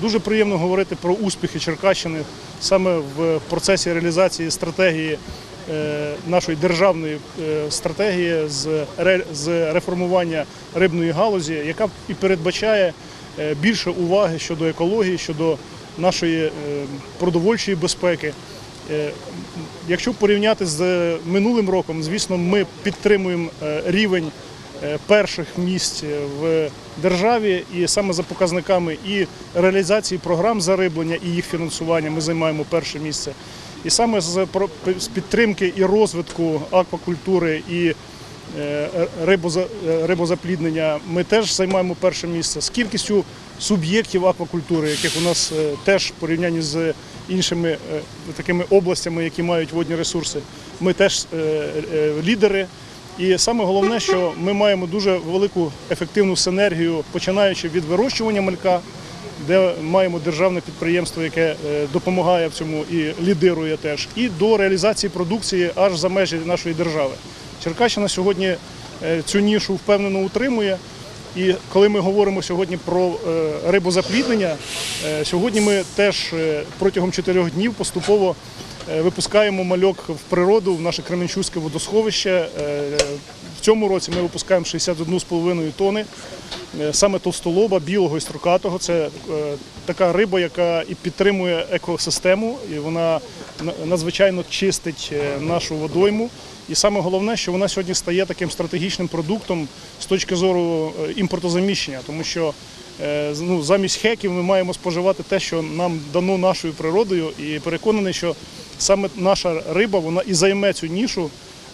Дуже приємно говорити про успіхи Черкащини саме в процесі реалізації стратегії е, нашої державної е, стратегії з ре- реформування рибної галузі, яка і передбачає е, більше уваги щодо екології, щодо нашої продовольчої безпеки. Якщо порівняти з минулим роком, звісно, ми підтримуємо рівень перших місць в державі, і саме за показниками і реалізації програм зариблення і їх фінансування ми займаємо перше місце. І саме з підтримки і розвитку аквакультури і е, е, рибозапліднення ми теж займаємо перше місце з кількістю суб'єктів аквакультури, яких у нас е, теж в порівнянні з іншими е, такими областями, які мають водні ресурси, ми теж е, е, лідери. І саме головне, що ми маємо дуже велику ефективну синергію, починаючи від вирощування малька, де маємо державне підприємство, яке е, допомагає в цьому і лідирує теж, і до реалізації продукції аж за межі нашої держави. Черкащина сьогодні е, цю нішу впевнено утримує. І коли ми говоримо сьогодні про е, рибозапліднення, е, сьогодні ми теж е, протягом чотирьох днів поступово випускаємо мальок в природу, в наше Кременчуське водосховище. В цьому році ми випускаємо 61,5 тони е, саме товстолоба, білого і строкатого. Це е, така риба, яка і підтримує екосистему, і вона надзвичайно чистить е, нашу водойму. І саме головне, що вона сьогодні стає таким стратегічним продуктом з точки зору е, імпортозаміщення, тому що е, ну, замість хеків ми маємо споживати те, що нам дано нашою природою, і переконаний, що саме наша риба вона і займе цю нішу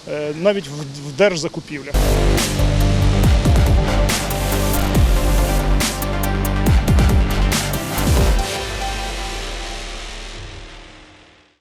е, навіть в держзакупівлях.